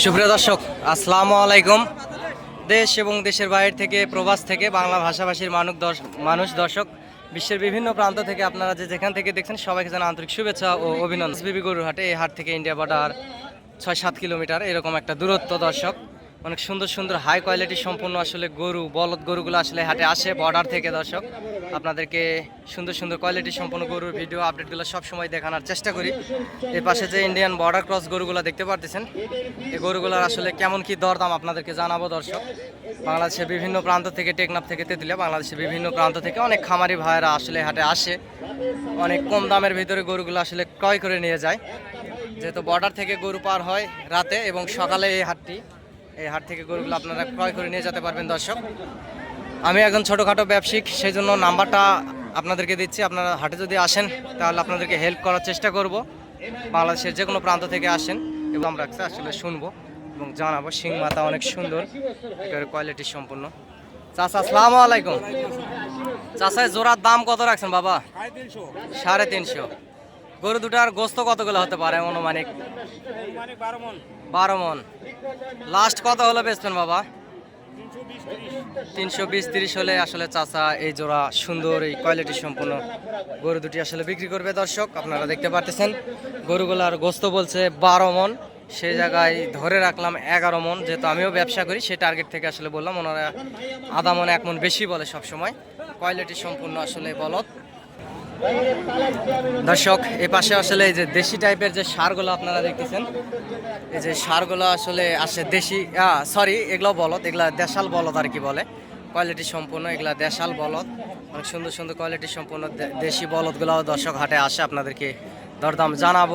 সুপ্রিয় দর্শক, আসসালামু আলাইকুম। দেশ এবং দেশের বাইরে থেকে, প্রবাস থেকে, বাংলা ভাষাভাষীর মানুষ দর্শক মানুষ, দর্শক, বিশ্বের বিভিন্ন প্রান্ত থেকে আপনারা যে যেখান থেকে দেখছেন, সবাইকে জানা আন্তরিক শুভেচ্ছা ও অভিনন্দন। বিবি গরুর হাটে এই হাট থেকে ইন্ডিয়া বর্ডার ছয় সাত কিলোমিটার, এরকম একটা দূরত্ব দর্শক। অনেক সুন্দর সুন্দর হাই কোয়ালিটি সম্পূর্ণ আসলে গরু, বলদ গরুগুলো আসলে হাটে আসে বর্ডার থেকে দর্শক। আপনাদেরকে সুন্দর সুন্দর কোয়ালিটি সম্পূর্ণ গরুর ভিডিও আপডেটগুলো সবসময় দেখানোর চেষ্টা করি। এর পাশে যে ইন্ডিয়ান বর্ডার ক্রস গরুগুলো দেখতে পারতেছেন এই গরুগুলোর আসলে কেমন কি দরদাম আপনাদেরকে জানাব দর্শক। বাংলাদেশের বিভিন্ন প্রান্ত থেকে টেকনাফ থেকে তেতুলিয়া, বাংলাদেশের বিভিন্ন প্রান্ত থেকে অনেক খামারি ভাইয়েরা আসলে হাটে আসে। অনেক কম দামের ভিতরে গরুগুলো আসলে ক্রয় করে নিয়ে যায়। যেহেতু বর্ডার থেকে গরু পার হয় রাতে এবং সকালে এই হাটটি এই হাট থেকে গরুগুলো আপনারা ক্রয় করে নিয়ে যেতে পারবেন দর্শক। আমি একজন ছোটোখাটো ব্যবসায়িক সেই জন্য নাম্বারটা আপনাদেরকে দিচ্ছি। আপনারা হাটে যদি আসেন তাহলে আপনাদেরকে হেল্প করার চেষ্টা করব। বাংলাদেশের যে কোনো প্রান্ত থেকে আসেন এবং আমরা আসলে শুনব এবং জানাব। সিং মাথা অনেক সুন্দর একেবারে কোয়ালিটি সম্পূর্ণ। চাচা আসসালামু আলাইকুম। চাচা জোড়ার দাম কত রাখছেন বাবা? সাড়ে তিনশো। গরু দুটার গোস্ত কতগুলো হতে পারে অনুমানিক? বারো মন। লাস্ট কত হলো বেচবেন বাবা? তিনশো বিশ তিরিশ হলে আসলে চাচা এই জোড়া সুন্দর এই কোয়ালিটি সম্পূর্ণ গরু দুটি আসলে বিক্রি করবে দর্শক আপনারা দেখতে পারতেছেন। গরুগুলার গোস্ত বলছে বারো মন। সেই জায়গায় ধরে রাখলাম এগারো মন যেহেতু আমিও ব্যবসা করি সেই টার্গেট থেকে আসলে বললাম ওনারা আধা মন এক মন বেশি বলে সব সময় কোয়ালিটি সম্পূর্ণ আসলে বলদ। দর্শক, এ পাশে আসলে এই যে দেশি টাইপের যে সারগুলো আপনারা দেখতেছেন, এই যে সারগুলো আসলে আসে দেশি সরি এগুলো বলদ, এগুলা দেশাল বলদ আর কি বলে। কোয়ালিটি সম্পূর্ণ, এগুলা দেশাল বলদ। অনেক সুন্দর সুন্দর কোয়ালিটি সম্পূর্ণ দেশি বলদগুলো দর্শক হাটে আসে, আপনাদেরকে দরদাম জানাব।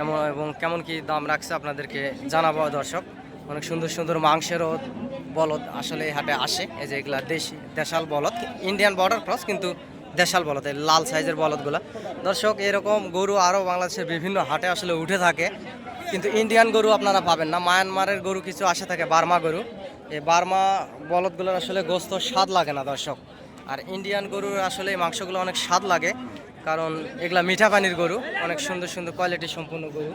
এমন, এবং কেমন কি দাম রাখছে আপনাদেরকে জানাব দর্শক। অনেক সুন্দর সুন্দর মাংসেরও বলদ আসলে হাটে আসে, এই যে এগুলা দেশি, দেশাল বলদ, ইন্ডিয়ান বর্ডার ক্রস কিন্তু দেশাল বলদ, এই লাল সাইজের বলদগুলো। দর্শক, এরকম গরু আরও বাংলাদেশের বিভিন্ন হাটে আসলে উঠে থাকে। কিন্তু ইন্ডিয়ান গরু আপনারা পাবেন না। মায়ানমারের গরু কিছু আসে থাকে, বার্মা গরু। এই বার্মা বলদগুলোর আসলে গোস্ত স্বাদ লাগে না দর্শক। আর ইন্ডিয়ান গরুর আসলে মাংসগুলো অনেক স্বাদ লাগে, কারণ এগুলা মিঠা পানির গরু, অনেক সুন্দর সুন্দর কোয়ালিটি সম্পূর্ণ গরু।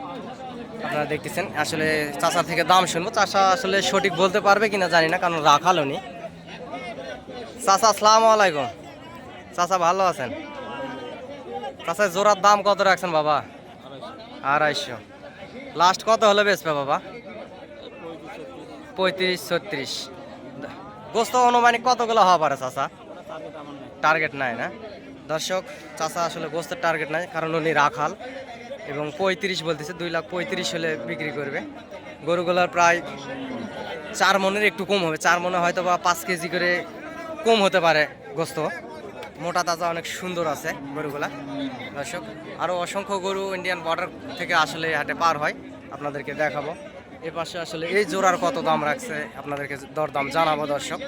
আপনারা দেখতেছেন, আসলে চাষা থেকে দাম শুনব। চাষা আসলে সঠিক বলতে পারবে কিনা জানি না, কারণ রাখালো নি চাষা আসসালামু আলাইকুম। চাচা ভালো আছেন? চাচা জোড়ার দাম কত রাখছেন বাবা? আড়াইশো। লাস্ট কত হলে বেচবে বাবা? পঁয়ত্রিশ, ছত্রিশ। গোস্ত অনুমানিক কতগুলো হওয়া পারে চাচা? টার্গেট নাই না? দর্শক, চাচা আসলে গোস্তের টার্গেট নাই, কারণ উনি রাখাল এবং পঁয়ত্রিশ বলতেছে, দুই লাখ পঁয়ত্রিশ হলে বিক্রি করবে। গরুগুলার প্রায় চার মনের একটু কম হবে। চার মনে হয়তো বা পাঁচ কেজি করে কম হতে পারে গোস্ত। মোটা তাজা অনেক সুন্দর আছে গরুগুলা। দর্শক আরও অসংখ্য গরু ইন্ডিয়ান বর্ডার থেকে আসলে হাটে পার হয়। আপনাদেরকে দেখাবো। এ পাশে আসলে এই জোড়ার কত দাম রাখছে আপনাদেরকে দরদাম জানাব দর্শক।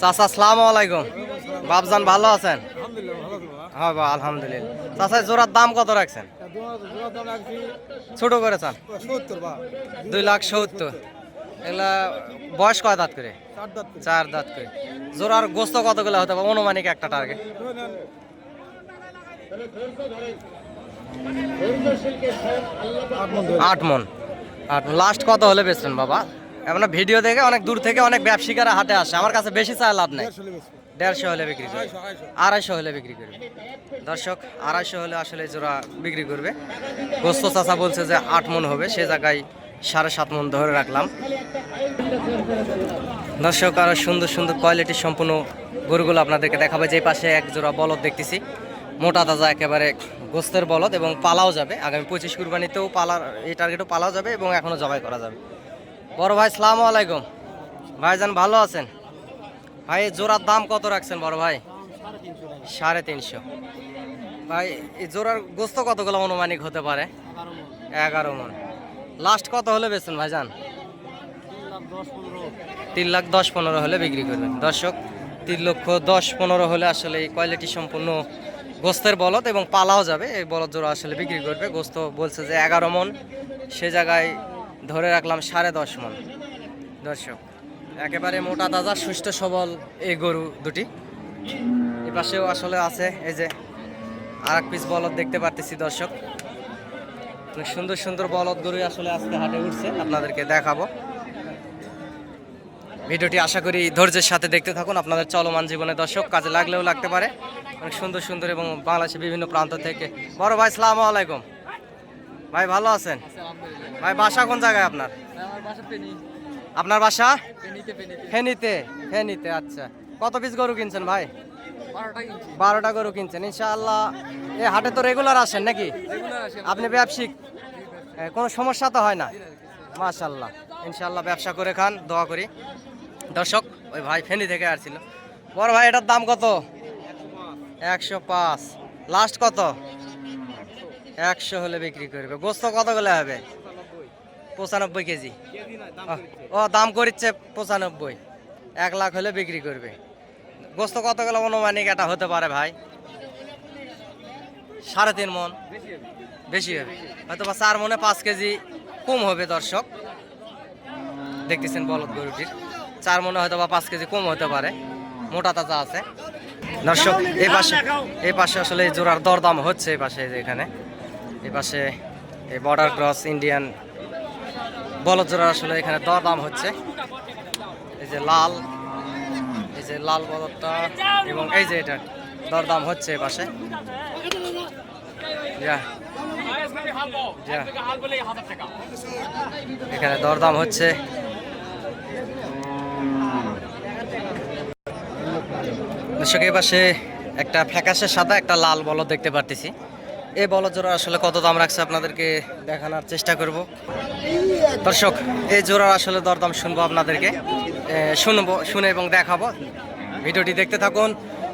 চাচা আসসালামু আলাইকুম। বাবজান ভালো আছেন? হ্যাঁ বা আলহামদুলিল্লাহ। চাচা জোড়ার দাম কত রাখছেন? ছোট করে চান। দুই লাখ সত্তর। এগুলা বয়স কয় দাঁত করে? চার দাঁত করে। জোড়ার গোস্ত কতগুলো হতে পারে? অনুমানিক একটা টার্গেট আট মন আট লাস্ট কত হলে বেচবেন বাবা? এমন ভিডিও দেখে অনেক দূর থেকে অনেক ব্যবসায়ীরা হাটে আসে। আমার কাছে বেশি চায় লাভ নাই। দেড়শো হলে বিক্রি করবে। আড়াইশো হলে বিক্রি করবে। দর্শক আড়াইশো হলে আসলে জোড়া বিক্রি করবে। গোস্ত চাচা বলছে যে আট মন হবে। সে জায়গায় সাড়ে সাত মন ধরে রাখলাম। দর্শক, আরও সুন্দর সুন্দর কোয়ালিটি সম্পূর্ণ গরুগুলো আপনাদেরকে দেখাবে। যে পাশে এক জোড়া বলদ দেখতেছি, মোটা তাজা একেবারে গোস্তের বলদ এবং পালাও যাবে। আগামী পঁচিশ কুরবানিতেও পালার, এই টার্গেটও পালাও যাবে এবং এখনও জবাই করা যাবে। বড় ভাই সালামু আলাইকুম। ভাইজান, ভালো আছেন? ভাই জোড়ার দাম কত রাখছেন বড় ভাই? সাড়ে তিনশো। ভাই, এই জোড়ার গোস্ত কতগুলো অনুমানিক হতে পারে? এগারো মন। লাস্ট কত হলে বেচছেন ভাইজান? তিন লাখ দশ পনেরো হলে বিক্রি করবেন। দর্শক, তিন লক্ষ দশ পনেরো হলে আসলে এই কোয়ালিটি সম্পূর্ণ গোস্তের বলদ এবং পালাও যাবে। এই বলদ জোড়া আসলে বিক্রি করবে। গোস্ত বলছে যে এগারো মন। সে জায়গায় ধরে রাখলাম সাড়ে দশ মন। দর্শক, একেবারে মোটা তাজা, সুস্থ, সবল এই গরু দুটি। এ পাশেও আসলে আছে, এই যে আর এক পিস বলদ দেখতে পারতেছি দর্শক। অনেক সুন্দর সুন্দর বলদ গরু আসলে আজকে হাটে উঠছে আপনাদেরকে দেখাবো। ভিডিওটি আশা করি ধৈর্যের সাথে দেখতে থাকুন আপনাদের চলমান জীবনে দর্শক কাজে লাগলেও লাগতে পারে। অনেক সুন্দর সুন্দর এবং বাংলাদেশের বিভিন্ন প্রান্ত থেকে। বড় ভাই সালাম আলাইকুম। ভাই ভালো আছেন? ভাই বাসা কোন জায়গায় আপনার? আপনার বাসা? ফেনিতে ফেনিতে। আচ্ছা। কত পিস গরু কিনছেন ভাই? বারোটা গরু কিনছেন ইনশাআল্লাহ। এ হাটে তো রেগুলার আসেন নাকি? আপনি ব্যবসায়িক? এ, কোনো সমস্যা তো হয় না? মাশাল্লাহ ইনশাআল্লাহ ব্যবসা করে খান দোয়া করি। দর্শক ওই ভাই ফেনি থেকে আসছিল। বড় ভাই এটার দাম কত? একশো পাঁচ। লাস্ট কত? একশো হলে বিক্রি করবে। গোস্ত কত গেলে হবে? পঁচানব্বই কেজি। ও দাম করিচ্ছে পঁচানব্বই। এক লাখ হলে বিক্রি করবে। গোস্ত কত গেলে অনুমানিক এটা হতে পারে ভাই? সাড়ে তিন মন। বেশি হবে। হয়তো বা চার মনে পাঁচ কেজি কম হবে দর্শক। দেখতেছেন বলদ গরুটির। চার মনে হয়তো বা পাঁচ কেজি কম হতে পারে। মোটা তাজা আছে। দর্শক এই পাশে এই পাশে আসলে জোড়ার দরদাম হচ্ছে এই পাশে এখানে। এই পাশে এই বর্ডার ক্রস ইন্ডিয়ান বলদ জোড়ার আসলে এখানে দরদাম হচ্ছে। এই যে লাল লাল বলদটা এবং এই যে এটা, দরদাম হচ্ছে পাশে। এখানে দরদাম হচ্ছে। দর্শক, এই পাশে একটা ফ্যাকাশে সাদা, একটা লাল বলদ দেখতে পারতেছি। এই বলদ জোড়া আসলে কত দাম রাখছে আপনাদেরকে দেখানোর চেষ্টা করব। দর্শক, এই জোড়ার আসলে দরদাম শুনব আপনাদেরকে। শুনব, শুনে এবং দেখাবো। ভিডিওটি দেখতে থাকুন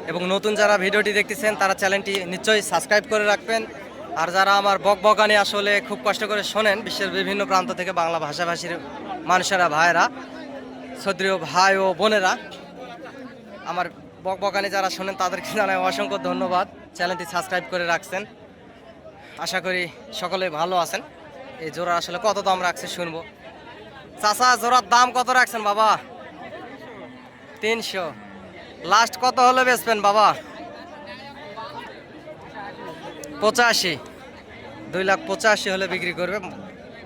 এবং নতুন যারা ভিডিওটি দেখতেছেন, তারা চ্যানেলটি নিশ্চয়ই সাবস্ক্রাইব করে রাখবেন। আর যারা আমার বক বকানি আসলে খুব কষ্ট করে শোনেন, বিশ্বের বিভিন্ন প্রান্ত থেকে বাংলা ভাষাভাষীর মানুষেরা, ভাইয়েরা সদ্রীয় ভাই ও বোনেরা, আমার বক বকানি যারা শোনেন, তাদেরকে জানাই অসংখ্য ধন্যবাদ। চ্যানেলটি সাবস্ক্রাইব করে রাখছেন। আশা করি সকলে ভালো আছেন। এই জোড়া আসলে কত দাম রাখছে শুনব। চাচা, জোড়ার দাম কত রাখছেন বাবা? তিনশো। লাস্ট কত হলে বেচবেন বাবা? পঁচাশি। দুই লাখ পঁচাশি হলে বিক্রি করবে।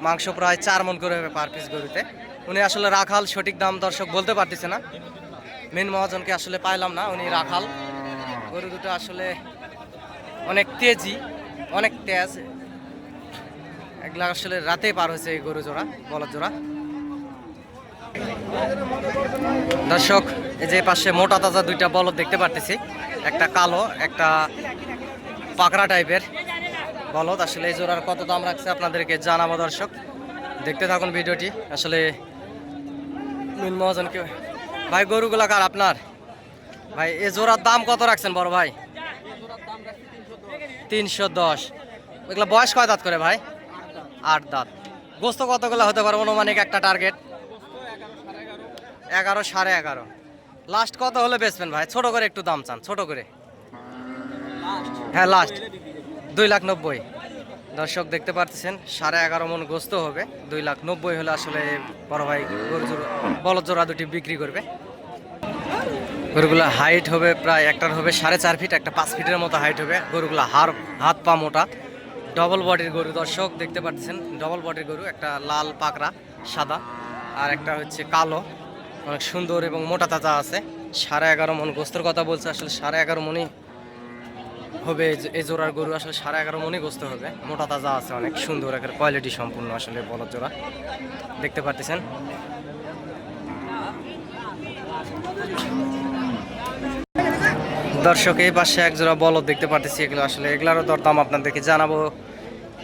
মাংস প্রায় চার মন করে হবে পার পিস গরুতে। উনি আসলে রাখাল, সঠিক দাম দর্শক বলতে পারতেছে না। মেন মহাজনকে আসলে পাইলাম না, উনি রাখাল। গরু দুটো আসলে অনেক তেজি, অনেক তেজ। এগুলা আসলে রাতে পার হয়েছে এই গরু জোড়া, বলদ জোড়া। দর্শক যে পাশে মোটা তাজা দুইটা বলদ দেখতে পারতেছি। একটা কালো, একটা পাকড়া টাইপের বলদ। আসলে এই জোড়ার কত দাম রাখছে আপনাদেরকে জানাব দর্শক। দেখতে থাকুন ভিডিওটি। আসলে মিন মহাজনকে ভাই, গরুগুলা কার আপনার? ভাই এ জোড়ার দাম কত রাখছেন বড় ভাই? তিনশো দশ। ওইগুলো বয়স কয় দাঁত করে ভাই? আট দাঁত। গোস্ত কতগুলো হতে পারে? অনুমানিক একটা টার্গেট এগারো সাড়ে এগারো। লাস্ট কত হলে বেচবেন ভাই? ছোট করে একটু দাম চান, ছোট করে। হ্যাঁ লাস্ট দুই লাখ নব্বই। দর্শক দেখতে পাচ্ছেন সাড়ে এগারো মন গোস্ত হবে। দুই লাখ নব্বই হলে আসলে বড় ভাই গরু জোড়া, বলদ জোড়া দুটি বিক্রি করবে। গরুগুলা হাইট হবে প্রায়, একটার হবে সাড়ে চার ফিট একটা পাঁচ ফিটের মতো হাইট হবে। গরুগুলা হাড়, হাত পা মোটা। ডবল বডির গরু, দর্শক দেখতে পাচ্ছেন ডবল বডির গরু, একটা লাল পাকড়া, সাদা। আর একটা হচ্ছে কালো। অনেক সুন্দর এবং মোটা তাজা আছে। সাড়ে এগারো মন গোস্তর কথা বলছে, আসলে সাড়ে এগারো মনই হবে এই জোড়ার গরু, আসলে সাড়ে এগারো মনই গোস্ত হবে। মোটা তাজা আছে, অনেক সুন্দর একটা কোয়ালিটি সম্পূর্ণ, আসলে বলদ জোড়া। দেখতে পাচ্ছেন দর্শক, এই পাশে এক জোড়া বলদ দেখতে পাচ্ছি এগুলো আসলে এগুলারও দরদাম আপনাদেরকে জানাব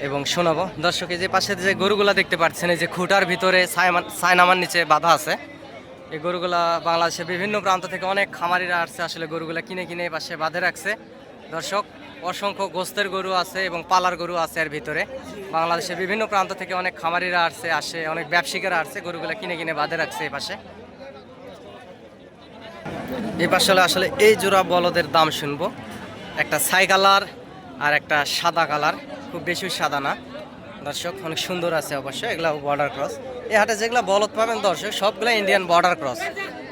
এবং শোনাবো। দর্শক, এই যে পাশে যে গরুগুলা দেখতে পাচ্ছেন এই যে খুঁটার ভিতরে সাইনামার নিচে বাঁধা আছে এই গরুগুলা বাংলাদেশের বিভিন্ন প্রান্ত থেকে অনেক খামারিরা আসছে, আসলে গরুগুলা কিনে কিনে পাশে বাঁধে রাখছে। দর্শক, অসংখ্য গোস্তের গরু আছে এবং পালার গরু আছে এর ভিতরে। বাংলাদেশের বিভিন্ন প্রান্ত থেকে অনেক খামারিরা আসছে, আসে, অনেক ব্যবসায়িকরা আসছে, গরুগুলা কিনে কিনে বাঁধে রাখছে এই পাশে। এই পাশে আসলে এই জোড়া বলদের দাম শুনব। একটা ছাই কালার আর একটা সাদা কালার, খুব বেশি সাদা না। দর্শক, অনেক সুন্দর আছে অবশ্যই এগুলো বর্ডার ক্রস এই হাটে যেগুলো বলদ পাবেন দর্শক, সবগুলো ইন্ডিয়ান বর্ডার ক্রস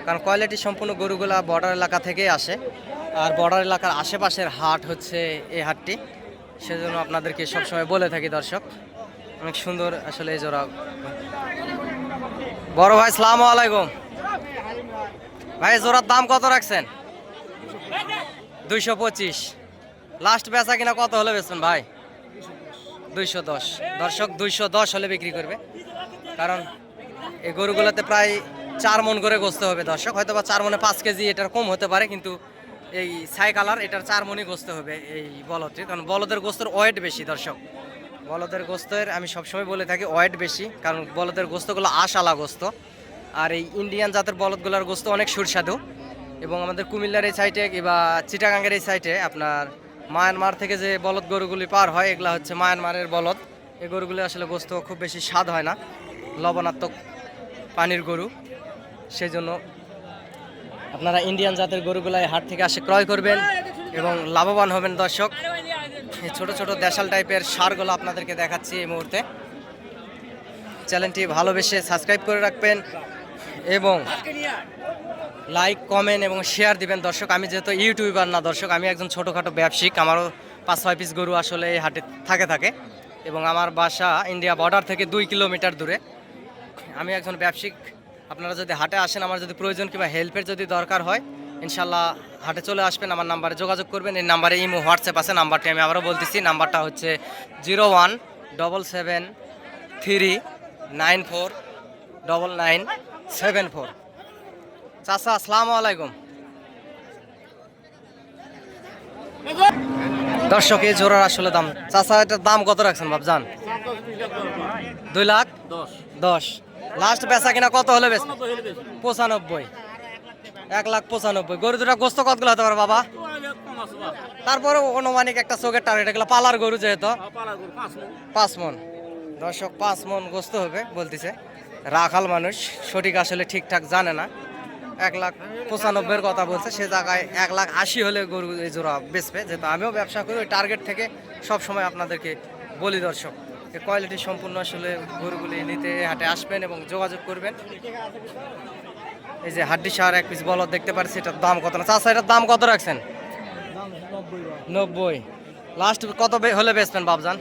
কারণ কোয়ালিটি সম্পূর্ণ গরুগুলা বর্ডার এলাকা থেকেই আসে। আর বর্ডার এলাকার আশেপাশের হাট হচ্ছে এই হাটটি। সেজন্য আপনাদেরকে সবসময় বলে থাকি দর্শক, অনেক সুন্দর আসলে এই জোড়া। বড় ভাই সালাম আলাইকুম। ভাই জোড়ার দাম কত রাখছেন? দুইশো পঁচিশ। লাস্ট বেচা কিনা কত হলে বেচবেন ভাই? দুইশো দশ। দর্শক, দুইশো দশ হলে বিক্রি করবে। কারণ এই গরুগুলোতে প্রায় চার মন করে গোস্ত হবে দর্শক। হয়তো বা চার মনে পাঁচ কেজি এটার কম হতে পারে, কিন্তু এই ছাই কালার এটার চার মনই গোস্ত হবে এই বলদটির কারণ বলদের গোস্তের ওয়েট বেশি দর্শক। বলদের গোস্তের আমি সবসময় বলে থাকি ওয়েট বেশি, কারণ বলদের গোস্তগুলো আশালা গোস্ত। আর এই ইন্ডিয়ান জাতের বলদগুলোর গোস্ত অনেক সুস্বাদু। এবং আমাদের কুমিল্লার এই সাইডে কিংবা চিটাগাঙ্গের এই সাইডে আপনার মায়ানমার থেকে যে বলদ গরুগুলি পার হয়, এগুলো হচ্ছে মায়ানমারের বলদ। এই গরুগুলি আসলে গোস্ত খুব বেশি স্বাদ হয় না। লবণাত্মক পানির গরু। সেই জন্য আপনারা ইন্ডিয়ান জাতের গরুগুলাই হাট থেকে আসে ক্রয় করবেন এবং লাভবান হবেন দর্শক। এই ছোট ছোট দেশাল টাইপের সারগুলো আপনাদেরকে দেখাচ্ছি এই মুহূর্তে। চ্যানেলটি ভালোবেসে সাবস্ক্রাইব করে রাখবেন এবং লাইক, কমেন্ট এবং শেয়ার দিবেন। দর্শক, আমি যেহেতু ইউটিউবার না, দর্শক, আমি একজন ছোটোখাটো ব্যবসায়িক। আমারও পাঁচ, ছয় পিস গরু আসলে এই হাটে থাকে থাকে। এবং আমার বাসা ইন্ডিয়া বর্ডার থেকে দুই কিলোমিটার দূরে। আমি একজন ব্যবসায়িক। আপনারা যদি হাটে আসেন, আমার যদি প্রয়োজন কিংবা হেল্পের যদি দরকার হয় ইনশাল্লাহ হাটে চলে আসবেন, আমার নাম্বারে যোগাযোগ করবেন। এই নাম্বারে ইমো, হোয়াটসঅ্যাপ আছে, নাম্বারটি আমি আবারও বলতেছি, নাম্বারটা হচ্ছে zero one double seven three nine four double nine seven four. চাচা, আসসালামু আলাইকুম। দর্শক, এই জোড়ার আসলে দাম, চাচা, এটার দাম কত রাখছেন বাবজান দুই লাখ? দশ। লাস্ট বেচা কিনা কত হলে বেচ পঁচানব্বই এক লাখ পঁচানব্বই। গরু দুটা গোস্ত কতগুলো হতে পারে বাবা? তারপরে অনুমানিক একটা চোখের টার্গেট এগুলো পালার গরু যেহেতু? পাঁচ মন। দর্শক পাঁচ মন গোস্ত হবে বলতেছে। রাখাল মানুষ সঠিক আসলে ঠিকঠাক জানে না। এক লাখ পঁচানব্বইয়ের কথা বলছে সে জায়গায় এক লাখ আশি হলে গরু এই জোড়া বেচবে। যেহেতু আমিও ব্যবসা করি ওই টার্গেট থেকে সব সময় আপনাদেরকে বলি দর্শক। কোয়ালিটি সম্পূর্ণ আসলে গরুগুলি নিতে হাটে আসবেন এবং যোগাযোগ করবেন। এই যে হাড্ডি সার এক পিস বলদ দেখতে পাচ্ছি এটার দাম কত না? চাষা এটার দাম কত রাখছেন? নব্বই। লাস্ট কত হলে বেচবেন বাবজান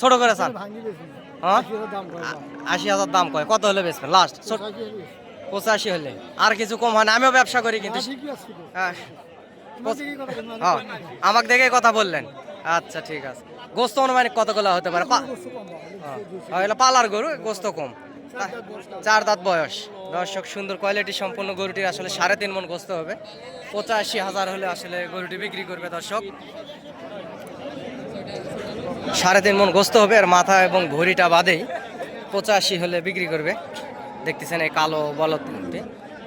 ছোট করে স্যার। হ্যাঁ? আশি হাজার দাম কয়। কত হলে বেচবেন? লাস্ট পঁচাশি হলে। আর কিছু কম হয় না আমিও ব্যবসা করি কিন্তু। হ্যাঁ হ্যাঁ। আমাকে দেখে কথা বললেন। আচ্ছা ঠিক আছে। গোস্ত অনুমানিক কতগুলো হতে পারে? হ্যাঁ, এগুলো পালার গরু গোস্ত কম। চার দাঁত বয়স দর্শক সুন্দর কোয়ালিটি সম্পূর্ণ গরুটির আসলে সাড়ে তিন মন গোস্ত হবে। পঁচাশি হাজার হলে আসলে গরুটি বিক্রি করবে দর্শক। সাড়ে তিন মন গোস্ত হবে আর মাথা এবং ভুঁড়িটা বাদেই পঁচাশি হলে বিক্রি করবে। দেখতেছেন এই কালো বলদটি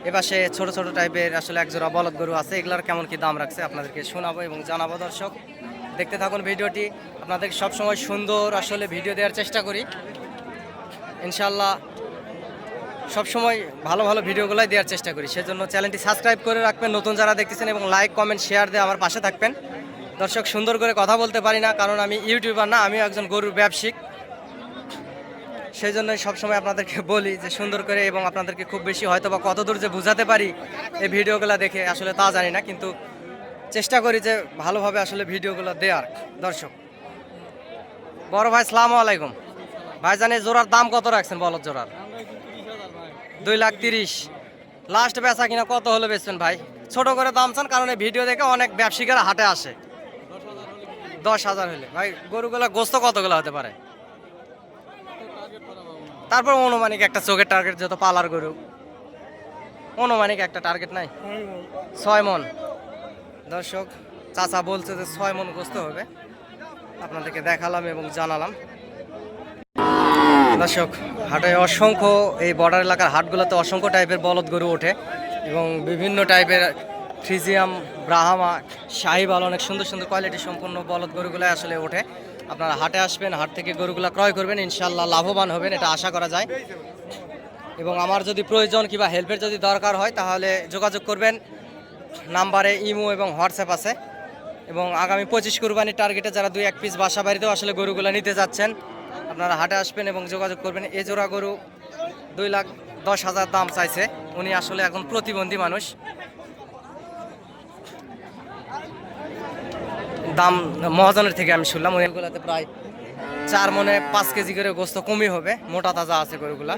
এপাশে ছোট ছোট টাইপের আসলে একজোড়া বলদ গরু আছে। এগুলার কেমন কি দাম রাখছে আপনাদেরকে শোনাবো এবং জানাব দর্শক। দেখতে থাকুন ভিডিওটি। আপনাদের সবসময় সুন্দর আসলে ভিডিও দেওয়ার চেষ্টা করি। ইনশাল্লাহ সবসময় ভালো ভালো ভিডিওগুলোই দেওয়ার চেষ্টা করি। সেজন্য চ্যানেলটি সাবস্ক্রাইব করে রাখবেন, নতুন যারা দেখতেছেন এবং লাইক, কমেন্ট, শেয়ার দিয়ে আমার পাশে থাকবেন। দর্শক, সুন্দর করে কথা বলতে পারি না, কারণ আমি ইউটিউবার না আমি একজন গরুর ব্যবসায়িক। সেই জন্যই সবসময় আপনাদেরকে বলি যে, সুন্দর করে এবং আপনাদেরকে খুব বেশি হয়তো বা কতদূর যে বোঝাতে পারি, এই ভিডিওগুলো দেখে আসলে তা জানি না, কিন্তু চেষ্টা করি যে ভালোভাবে আসলে ভিডিওগুলো দেওয়ার দর্শক। বড় ভাই, সালামু আলাইকুম। ভাই জানি জোড়ার দাম কত রাখছেন বলদ জোড়ার? দুই লাখ তিরিশ। লাস্ট বেচা কিনা কত হলে বেচবেন ভাই? ছোট করে দাম চান, কারণ এই ভিডিও দেখে অনেক ব্যবসায়িকেরা হাটে আসে। দশ হাজার হলে। ভাই, গরুগুলা গোস্ত কতগুলো হতে পারে? তারপর অনুমানিক একটা চোখের টার্গেট যত পালার গরু। অনুমানিক একটা টার্গেট নাই? ছয় মন। দর্শক, চাচা বলছে যে ছয় মন গোস্ত হবে। আপনাদেরকে দেখালাম এবং জানালাম। দর্শক, হাটে অসংখ্য এই বর্ডার এলাকার হাটগুলোতে অসংখ্য টাইপের বলদ গরু ওঠে এবং বিভিন্ন টাইপের থ্রিজিয়াম ব্রাহামা শাহিবাল অনেক সুন্দর সুন্দর কোয়ালিটি সম্পূর্ণ বলদ গরুগুলো আসলে ওঠে। আপনারা হাটে আসবেন, হাট থেকে গরুগুলো ক্রয় করবেন ইনশাল্লাহ লাভবান হবেন, এটা আশা করা যায়। এবং আমার যদি প্রয়োজন কিংবা হেল্পের যদি দরকার হয়, তাহলে যোগাযোগ করবেন। নাম্বারে ইমো এবং হোয়াটসঅ্যাপ আছে। এবং আগামী পঁচিশ কুরবানির টার্গেটে যারা দুই এক পিস বাসা বাড়িতেও আসলে গরুগুলো নিতে যাচ্ছেন, আপনারা হাটে আসবেন এবং যোগাযোগ করবেন। এ জোড়া গরু দুই লাখ দশ হাজার দাম চাইছে। উনি আসলে এখন প্রতিবন্ধী মানুষ। দাম মহাজনের থেকে আমি শুনলাম। ওইগুলোতে প্রায় চার মনে পাঁচ কেজি করে গোস্ত কমই হবে। মোটা তাজা আছে গরুগুলা।